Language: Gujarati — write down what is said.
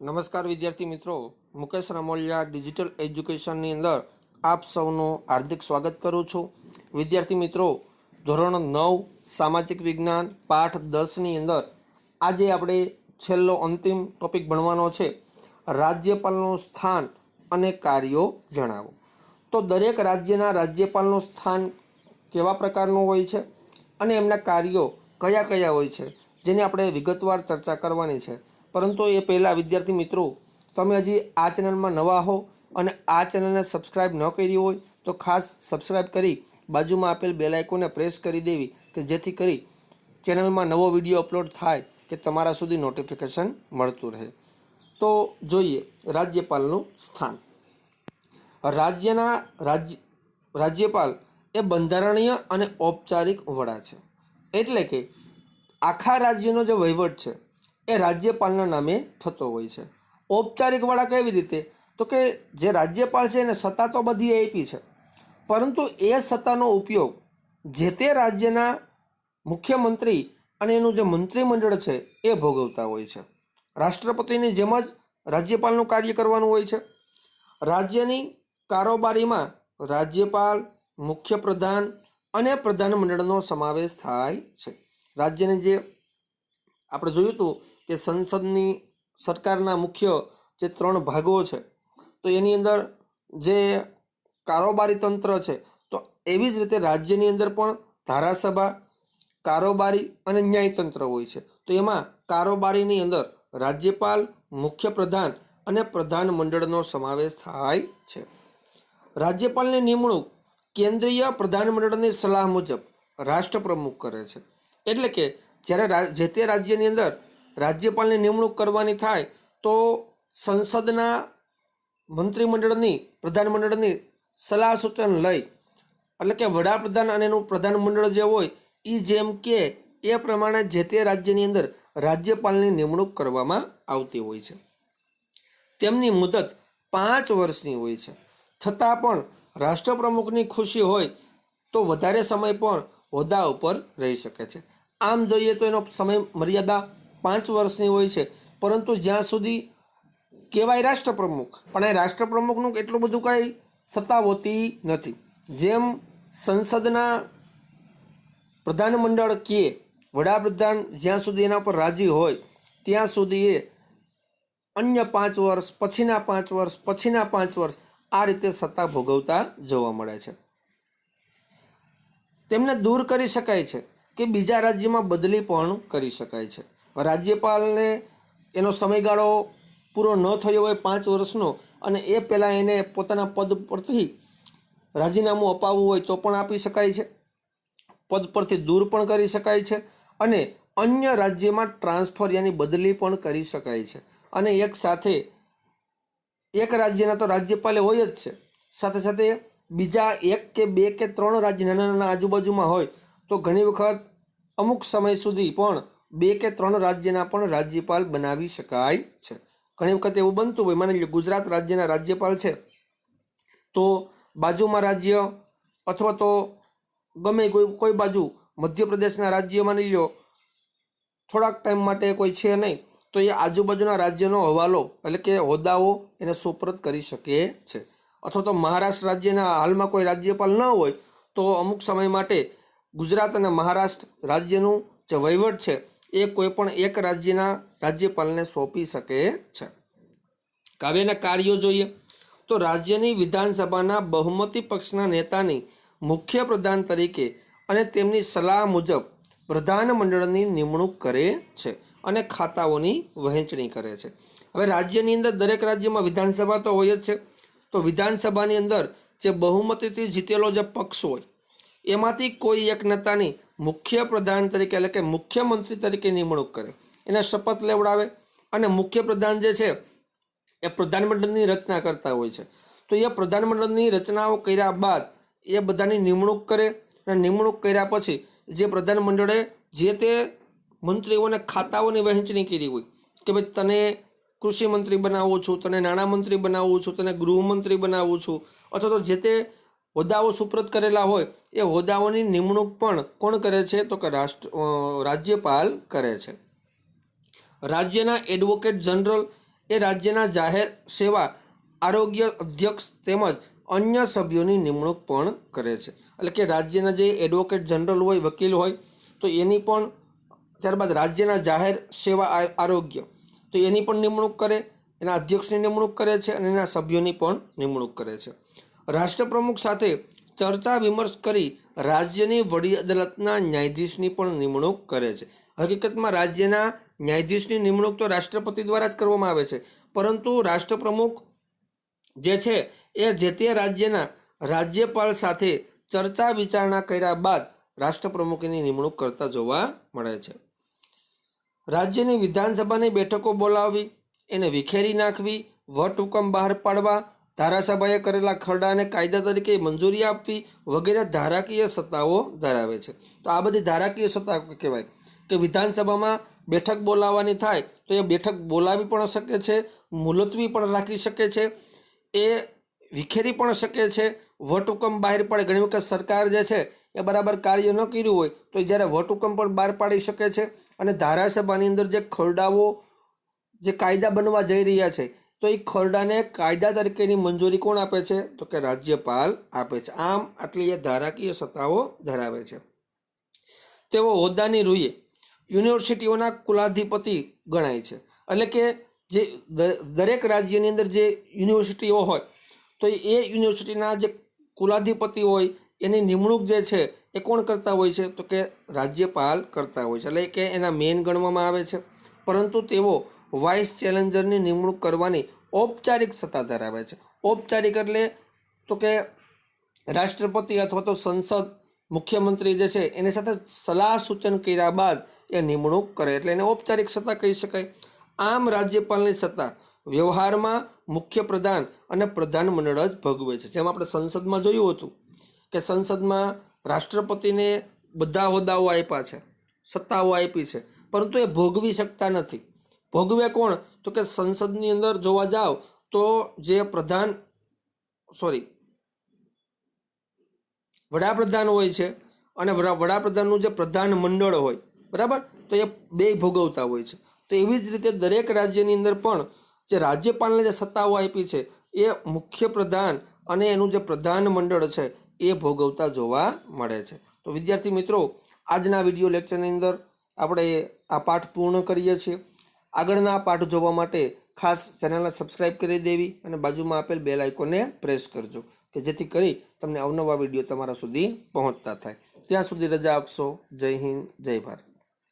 નમસ્કાર વિદ્યાર્થી મિત્રો. મુકેશ રામોલિયા ડિજિટલ એજ્યુકેશનની અંદર આપ સૌનું હાર્દિક સ્વાગત કરું છું. વિદ્યાર્થી મિત્રો, ધોરણ નવ, સામાજિક વિજ્ઞાન, પાઠ દસની અંદર આજે આપણે છેલ્લો અંતિમ ટોપિક ભણવાનો છે. રાજ્યપાલનું સ્થાન અને કાર્યો જણાવો. તો દરેક રાજ્યના રાજ્યપાલનું સ્થાન કેવા પ્રકારનું હોય છે અને એમના કાર્યો કયા કયા હોય છે? જેની આપણે વિગતવાર ચર્ચા કરવાની છે. પરંતુ એ પહેલાં, વિદ્યાર્થી મિત્રો, તમે હજી આ ચેનલમાં નવા હો અને આ ચેનલને સબસ્ક્રાઇબ ન કરી હોય, તો ખાસ સબસ્ક્રાઇબ કરી બાજુમાં આપેલ બેલ આઇકોને પ્રેસ કરી દેવી કે જેથી કરી ચેનલમાં નવો વીડિયો અપલોડ થાય કે તમારા સુધી નોટિફિકેશન મળતું રહે. તો જોઈએ રાજ્યપાલનું સ્થાન. રાજ્યના રાજ્ય, રાજ્યપાલ એ બંધારણીય અને ઔપચારિક વડા છે. એટલે કે આખા રાજ્યનો જે વહીવટ છે, એ રાજ્યપાલના નામે થતો હોય છે. ઔપચારિક વડા કેવી રીતે? તો કે જે રાજ્યપાલ છે, એને સત્તા તો બધી આપી છે, પરંતુ એ સત્તાનો ઉપયોગ જે તે રાજ્યના મુખ્યમંત્રી અને એનું જે મંત્રીમંડળ છે, એ ભોગવતા હોય છે. રાષ્ટ્રપતિની જેમ જ રાજ્યપાલનું કાર્ય કરવાનું હોય છે. રાજ્યની કારોબારીમાં રાજ્યપાલ મુખ્ય પ્રધાન અને પ્રધાનમંડળનો સમાવેશ થાય છે. રાજ્યની જે આપણે જોયું હતું કે સંસદની સરકારના મુખ્ય જે ત્રણ ભાગો છે, તો એની અંદર જે કારોબારી તંત્ર છે, તો એવી જ રીતે રાજ્યની અંદર પણ ધારાસભા, કારોબારી અને ન્યાયતંત્ર હોય છે. તો એમાં કારોબારીની અંદર રાજ્યપાલ, મુખ્ય પ્રધાન અને પ્રધાનમંડળનો સમાવેશ થાય છે. રાજ્યપાલની નિમણૂક કેન્દ્રીય પ્રધાનમંડળની સલાહ મુજબ રાષ્ટ્રપ્રમુખ કરે છે. એટલે કે જ્યારે જે તે રાજ્યની અંદર રાજ્યપાલની નિમણૂક કરવાની થાય તો સંસદના મંત્રીમંડળની, પ્રધાનમંડળની સલાહ સૂચન લઈ, એટલે કે વડાપ્રધાન અને એનું પ્રધાનમંડળ જે હોય એ જેમ કે એ પ્રમાણે જે તે રાજ્યની અંદર રાજ્યપાલની નિમણૂક કરવામાં આવતી હોય છે. તેમની મુદત પાંચ વર્ષની હોય છે. છતાં પણ રાષ્ટ્રપ્રમુખની ખુશી હોય તો વધારે સમય પણ હોદ્દા ઉપર રહી શકે છે. આમ જોઈએ તો એનો સમય મર્યાદા પાંચ વર્ષની હોય છે, પરંતુ જ્યાં સુધી કહેવાય રાષ્ટ્રપ્રમુખ, પણ એ રાષ્ટ્રપ્રમુખનું એટલું બધું કાંઈ સત્તા હોતી નથી. જેમ સંસદના પ્રધાનમંડળ કે વડાપ્રધાન જ્યાં સુધી એના પર રાજી હોય, ત્યાં સુધી એ અન્ય પાંચ વર્ષ, પછીના પાંચ વર્ષ, પછીના પાંચ વર્ષ આ રીતે સત્તા ભોગવતા જોવા મળે છે. તેમને દૂર કરી શકાય છે કે બીજા રાજ્યમાં બદલી પણ કરી શકાય છે. રાજ્યપાલને એનો સમયગાળો પૂરો ન થયો હોય પાંચ વર્ષનો અને એ પહેલાં એને પોતાના પદ પરથી રાજીનામું અપાવવું હોય તો પણ આપી શકાય છે. પદ પરથી દૂર પણ કરી શકાય છે અને અન્ય રાજ્યમાં ટ્રાન્સફર યાની બદલી પણ કરી શકાય છે. અને એક સાથે એક રાજ્યના તો રાજ્યપાલે હોય જ છે. સાથે સાથે બીજા એક કે બે કે ત્રણ રાજ્ય નાના નાના આજુબાજુમાં હોય, તો ઘણી વખત અમુક સમય સુધી પણ બે કે ત્રણ રાજ્યના પણ રાજ્યપાલ બનાવી શકાય છે. ઘણી વખત એવું બનતું હોય, માની લો ગુજરાત રાજ્યના રાજ્યપાલ છે, તો બાજુમાં રાજ્ય અથવા તો ગમે કોઈ કોઈ બાજુ મધ્યપ્રદેશના રાજ્ય માની લો થોડાક ટાઈમ માટે કોઈ છે નહીં, તો એ આજુબાજુના રાજ્યનો હવાલો એટલે કે હોદ્દાઓ એને સુપ્રત કરી શકે છે. અથવા તો મહારાષ્ટ્ર રાજ્યના હાલમાં કોઈ રાજ્યપાલ ન હોય, તો અમુક સમય માટે ગુજરાત અને મહારાષ્ટ્ર રાજ્યનું જે વહીવટ છે, એ કોઈ પણ એક રાજ્યના રાજ્યપાલને સોંપી શકે છે. કાવ્યના કાર્યો જોઈએ. તો રાજ્યની વિધાનસભાના બહુમતી પક્ષના નેતાની મુખ્ય પ્રધાન તરીકે અને તેમની સલાહ મુજબ પ્રધાનમંડળની નિમણૂક કરે છે અને ખાતાઓની વહેંચણી કરે છે. હવે રાજ્યની અંદર દરેક રાજ્યમાં વિધાનસભા તો હોય જ છે. તો વિધાનસભાની અંદર જે બહુમતીથી જીતેલો જે પક્ષ હોય, એમાંથી કોઈ એક નેતાની મુખ્ય પ્રધાન તરીકે એટલે કે મુખ્યમંત્રી તરીકે નિમણૂક કરે. એને શપથ લેવડાવે અને મુખ્ય પ્રધાન જે છે, એ પ્રધાનમંડળની રચના કરતા હોય છે. તો એ પ્રધાનમંડળની રચનાઓ કર્યા બાદ એ બધાની નિમણૂક કરે અને નિમણૂક કર્યા પછી જે પ્રધાનમંડળે જે તે મંત્રીઓને ખાતાઓની વહેંચણી કરી હોય કે ભાઈ તને કૃષિ મંત્રી બનાવું છું, તને નાણામંત્રી બનાવું છું, તને ગૃહમંત્રી બનાવું છું, અથવા તો જે તે હોદ્દાઓ સુપ્રત કરેલા હોય, એ હોદ્દાઓની નિમણૂક પણ કોણ કરે છે? તો કે રાષ્ટ્ર રાજ્યપાલ કરે છે. રાજ્યના એડવોકેટ જનરલ એ રાજ્યના જાહેર સેવા આરોગ્ય અધ્યક્ષ તેમજ અન્ય સભ્યોની નિમણૂક પણ કરે છે. એટલે કે રાજ્યના જે એડવોકેટ જનરલ હોય, વકીલ હોય, તો એની પણ ત્યારબાદ રાજ્યના જાહેર સેવા આરોગ્ય. તો એની પણ નિમણૂક કરે, એના અધ્યક્ષની નિમણૂક કરે છે અને એના સભ્યોની પણ નિમણૂક કરે છે. રાષ્ટ્રપ્રમુખ સાથે ચર્ચા વિમર્શ કરી રાજ્યની વડી અદાલતના ન્યાયાધીશની પણ નિમણૂક કરે છે. હકીકતમાં રાજ્યના ન્યાયાધીશની નિમણૂક તો રાષ્ટ્રપતિ દ્વારા જ કરવામાં આવે છે. પરંતુ રાષ્ટ્રપ્રમુખ જે છે એ જે તે રાજ્યના રાજ્યપાલ સાથે ચર્ચા વિચારણા કર્યા બાદ રાષ્ટ્રપ્રમુખની નિમણૂક કરતા જોવા મળે છે. રાજ્યની વિધાનસભાની બેઠકો બોલાવવી, એને વિખેરી નાખવી વટહુકમ બહાર પાડવા, ધારાસભાએ કરેલા ખરડાને કાયદા તરીકે મંજૂરી આપવી વગેરે ધારાકીય સત્તાઓ ધરાવે છે. તો આ બધી ધારાકીય સત્તા કહેવાય. કે વિધાનસભામાં બેઠક બોલાવવાની થાય, તો એ બેઠક બોલાવી પણ શકે છે, મુલતવી પણ રાખી શકે છે, એ વિખેરી પણ શકે છે વટહુકમ બહાર પાડે. ઘણી વખત સરકાર જે છે એ બરાબર કાર્ય ન કર્યું હોય તો જ્યારે વટહુકમ પણ બહાર પાડી શકે છે અને ધારાસભાની અંદર જે ખરડાઓ, જે કાયદા બનવા જઈ રહ્યા છે, તો એ ખરડાને કાયદા તરીકેની મંજૂરી કોણ આપે છે? તો કે રાજ્યપાલ આપે છે. આમ આટલી એ ધારાકીય સત્તાઓ ધરાવે છે. તેઓ હોદ્દાની રૂએ યુનિવર્સિટીઓના કુલાધિપતિ ગણાય છે. એટલે કે જે દરેક રાજ્યની અંદર જે યુનિવર્સિટીઓ હોય, તો એ યુનિવર્સિટીના જે કુલાધિપતિ હોય, એની નિમણૂક જે છે, એ કોણ કરતા હોય છે? તો કે રાજ્યપાલ કરતા હોય છે. એટલે કે એના મેન ગણવામાં આવે છે. પરંતુ તેઓ વાઇસ ચેલેન્જરની નિમણૂક કરવાની ઔપચારિક સત્તા ધરાવે છે. ઔપચારિક એટલે તો કે રાષ્ટ્રપતિ અથવા તો સંસદ મુખ્યમંત્રી જે છે, એની સાથે સલાહ સૂચન કર્યા બાદ એ નિમણૂક કરે. એટલે એને ઔપચારિક સત્તા કહી શકાય. આમ રાજ્યપાલની સત્તા વ્યવહારમાં મુખ્ય પ્રધાન અને પ્રધાનમંડળ જ ભોગવે છે. જેમ આપણે સંસદમાં જોયું હતું કે સંસદમાં રાષ્ટ્રપતિને બધા હોદ્દાઓ આપ્યા છે, સત્તાઓ આપી છે, પરંતુ એ ભોગવી શકતા નથી. ભોગવે કોણ? તો કે સંસદની અંદર જોવા જાવ તો જે પ્રધાન, સોરી, વડાપ્રધાન હોય છે અને વડાપ્રધાનનું જે પ્રધાન મંડળ હોય, બરાબર? તો એ બે ભોગવતા હોય છે. તો એવી જ રીતે દરેક રાજ્યની અંદર પણ જે રાજ્યપાલને જે સત્તાઓ આપી છે, એ મુખ્ય પ્રધાન અને એનું જે પ્રધાન મંડળ છે, એ ભોગવતા જોવા મળે છે. તો વિદ્યાર્થી મિત્રો, આજના વીડિયો લેક્ચરની અંદર આપણે આ પાઠ પૂર્ણ કરીએ છીએ. આગળના પાઠ જોવા માટે ખાસ ચેનલને સબસ્ક્રાઇબ કરી દેવી અને બાજુમાં આપેલ બેલ આઇકોનને પ્રેસ કરજો, કે જેથી કરી તમને અવનવા વીડિયો તમારા સુધી પહોંચતા થાય. ત્યાં સુધી રજા આપશો. જય હિન્દ, જય ભારત.